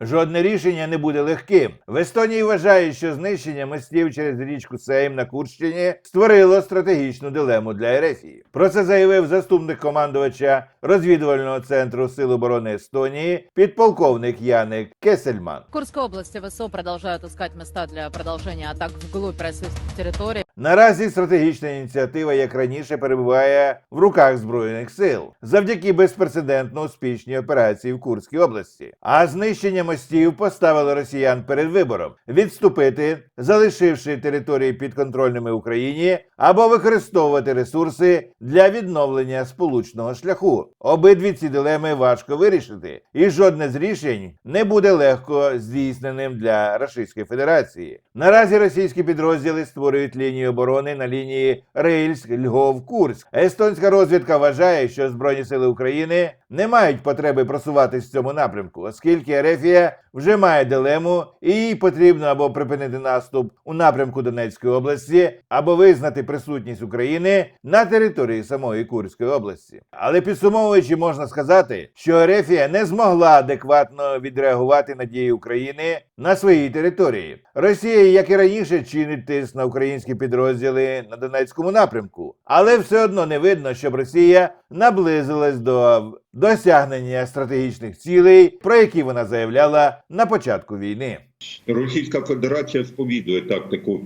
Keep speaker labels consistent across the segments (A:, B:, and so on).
A: Жодне рішення не буде легким. В Естонії вважають, що знищення мостів через річку Сейм на Курщині створило стратегічну дилему для Ерефії. Про це заявив заступник командувача розвідувального центру Сил оборони Естонії, підполковник Яник Кесельман.
B: В Курской области ВСО продолжают искать места для продолжения атак вглубь российских территорий.
A: Наразі стратегічна ініціатива, як раніше, перебуває в руках збройних сил завдяки безпрецедентно успішній операції в Курській області. А знищення мостів поставило росіян перед вибором відступити, залишивши території підконтрольними Україні, або використовувати ресурси для відновлення сполучного шляху. Обидві ці дилеми важко вирішити, і жодне з рішень не буде легко здійсненим для Російської Федерації. Наразі російські підрозділи створюють лінію оборони на лінії Рильськ, Львов, Курськ. Естонська розвідка вважає, що Збройні сили України не мають потреби просуватись в цьому напрямку, оскільки Ерефія вже має дилему, і їй потрібно або припинити наступ у напрямку Донецької області, або визнати присутність України на території самої Курської області. Але підсумовуючи, можна сказати, що Ерефія не змогла адекватно відреагувати на дії України на своїй території. Росія, як і раніше, чинить тиск на українські підрозділи на Донецькому напрямку, але все одно не видно, щоб Росія наблизилась до досягнення стратегічних цілей, про які вона заявляла на початку війни.
C: Російська Федерація сповідує тактику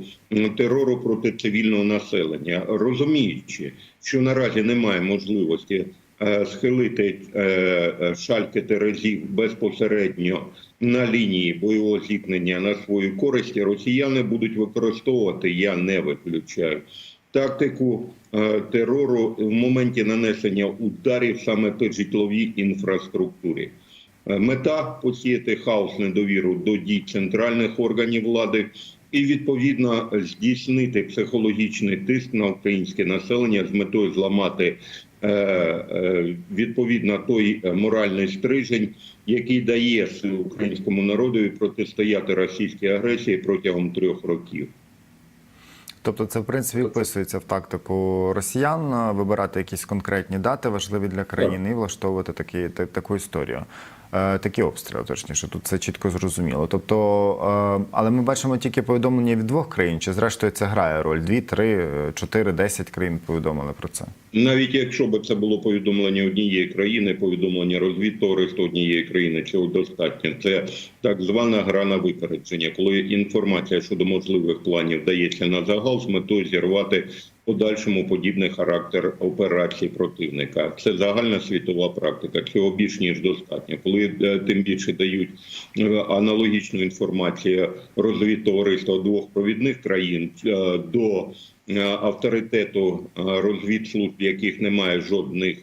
C: терору проти цивільного населення, розуміючи, що наразі немає можливості е, схилити е, е, шальки терезів безпосередньо на лінії бойового зіткнення на свою користь, росіяни будуть використовувати, я не виключаю. Тактику е, терору в моменті нанесення ударів саме по житловій інфраструктурі. Е, Мета посіяти хаос недовіру до дій центральних органів влади і відповідно здійснити психологічний тиск на українське населення з метою зламати е, відповідно той моральний стрижень, який дає українському народу протистояти російській агресії протягом трьох років.
D: Тобто, це в принципі вписується в тактику росіян вибирати якісь конкретні дати, важливі для країни, і влаштовувати такі, так, таку історію. Е, Такі обстріли, точніше, тут це чітко зрозуміло. Тобто, е, але ми бачимо тільки повідомлення від двох країн, чи зрештою це грає роль? Дві, три, е, чотири, десять країн повідомили про це.
C: Навіть якщо б це було повідомлення однієї країни, повідомлення розвідтовариства однієї країни, цього достатньо. Це так звана гра на випередження, коли інформація щодо можливих планів дається на загал з метою зірвати подальшому подібний характер операцій противника. Це загальна світова практика. Цього більш ніж достатньо. Коли е, тим більше дають е, аналогічну інформацію розвідтовариства двох провідних країн е, до авторитету розвідслужб, яких немає жодних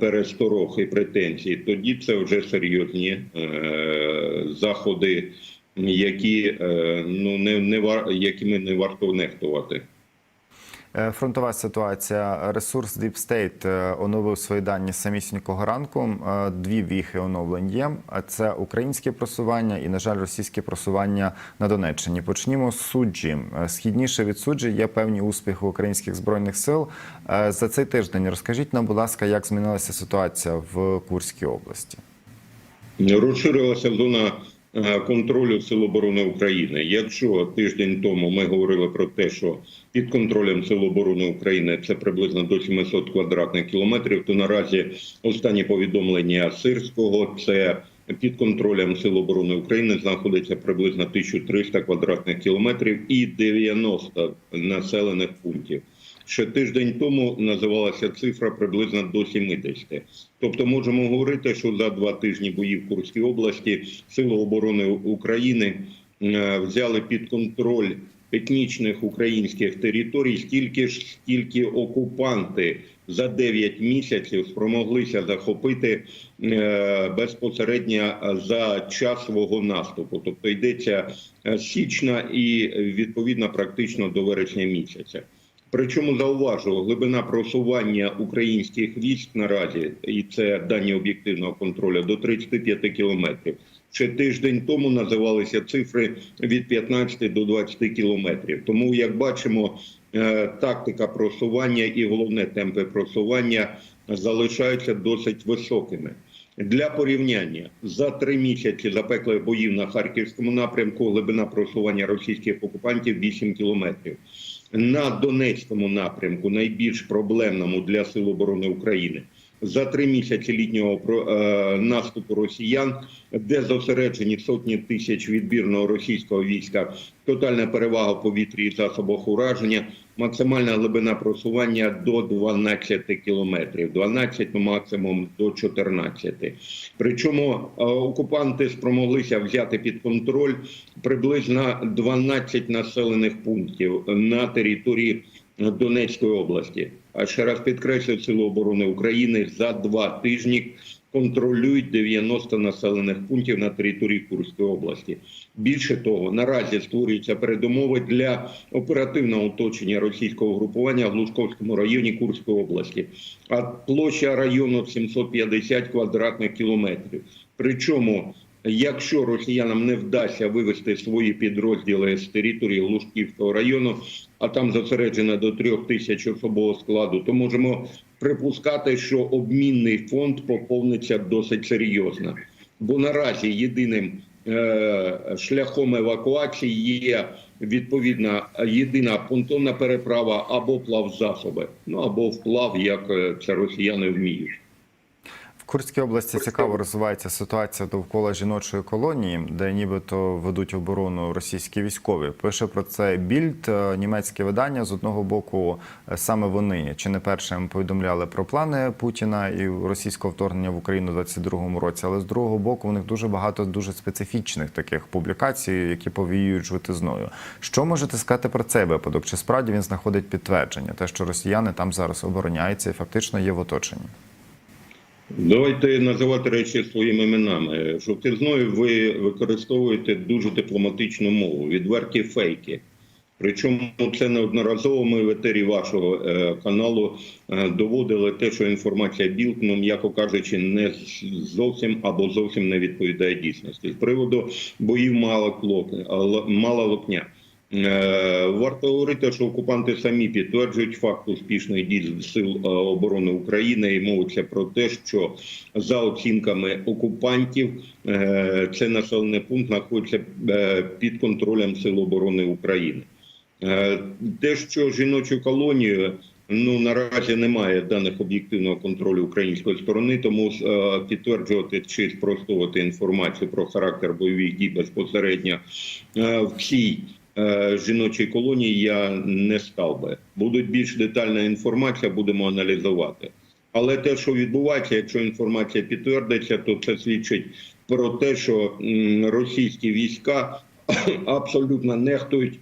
C: пересторог і претензій, тоді це вже серйозні е, заходи, які е, ну не, не якими не варто нехтувати.
D: Е, Фронтова ситуація. Ресурс Deep State е, оновив свої дані самісінького ранку. Е, Дві віхи оновлень є. Це українське просування і, на жаль, російське просування на Донеччині. Почнімо з суджі. Східніше від суджі є певні успіхи українських збройних сил. За цей тиждень розкажіть нам, будь ласка, як змінилася ситуація в Курській області.
C: Розширилася зона контролю Сил оборони України. Якщо тиждень тому ми говорили про те, що під контролем Сил оборони України це приблизно до 700 квадратних кілометрів, то наразі останні повідомлення Сирського це. Під контролем Сил оборони України знаходиться приблизно 1300 квадратних кілометрів і 90 населених пунктів. Ще тиждень тому називалася цифра приблизно до 70. Тобто можемо говорити, що за два тижні боїв в Курській області Сили оборони України е, взяли під контроль етнічних українських територій стільки ж, скільки окупанти за 9 місяців спромоглися захопити е, безпосередньо за час свого наступу. Тобто йдеться е, з січня і відповідно практично до вересня місяця. Причому зауважу, глибина просування українських військ наразі, і це дані об'єктивного контролю, до 35 кілометрів. Ще тиждень тому називалися цифри від 15 до 20 кілометрів. Тому, як бачимо, е, тактика просування і головне темпи просування залишаються досить високими. Для порівняння за три місяці запеклих боїв на харківському напрямку глибина просування російських окупантів 8 кілометрів. На Донецькому напрямку, найбільш проблемному для Сил оборони України, за три місяці літнього е, наступу росіян, де зосереджені сотні тисяч відбірного російського війська, тотальна перевага повітрі і засобах ураження, максимальна глибина просування до 12 кілометрів, 12, ну максимум до 14. Причому е, окупанти спромоглися взяти під контроль приблизно 12 населених пунктів на території Донецької області. А ще раз підкреслю, Сили оборони України за два тижні контролюють 90 населених пунктів на території Курської області. Більше того, наразі створюються передумови для оперативного оточення російського групування в Лужковському районі Курської області. А площа району 750 квадратних кілометрів. Причому Якщо росіянам не вдасться вивести свої підрозділи з території Лужківського району, а там зосереджено до трьох тисяч особового складу, то можемо припускати, що обмінний фонд поповниться досить серйозно. Бо наразі єдиним е, шляхом евакуації є відповідна єдина понтонна переправа або плавзасоби, ну або вплав, як е, це росіяни вміють.
D: Курській області цікаво розвивається ситуація довкола жіночої колонії, де нібито ведуть оборону російські військові. Пише про це більд е, німецьке видання. З одного боку, е, саме вони чи не першим повідомляли про плани Путіна і російського вторгнення в Україну у 22-му році. Але з другого боку, у них дуже багато дуже специфічних таких публікацій, які повіюють жовтизною. Що можете сказати про цей випадок? Чи справді він знаходить підтвердження? Те, що росіяни там зараз обороняються і фактично є в оточенні?
C: Давайте називати речі своїми іменами. Жовтизною ви використовуєте дуже дипломатичну мову, відверті фейки. Причому це неодноразово ми в етері вашого е, каналу е, доводили те, що інформація білд, м'яко кажучи, не зовсім або зовсім не відповідає дійсності. З приводу боїв мала клок, мала локня. Е, Варто говорити, що окупанти самі підтверджують факт успішних дій сил е, оборони України і мовиться про те, що за оцінками окупантів е, цей населений пункт знаходиться під контролем сил оборони України. Те, що жіночу колонію. Ну наразі немає даних об'єктивного контролю української сторони, тому підтверджувати чи спростувати інформацію про характер бойових дій безпосередньо в цій жіночій колонії я не став би. Будуть більш детальна інформація, будемо аналізувати. Але те, що відбувається, якщо інформація підтвердиться, то це свідчить про те, що російські війська абсолютно нехтують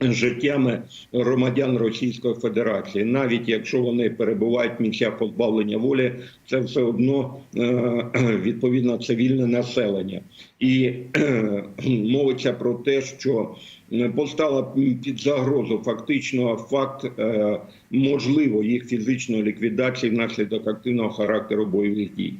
C: життями громадян Російської Федерації, навіть якщо вони перебувають в місцях позбавлення волі, це все одно е, відповідно цивільне населення, і мовиться про те, що постала під загрозу фактично факт е, можливо їх фізичної ліквідації внаслідок активного характеру бойових дій.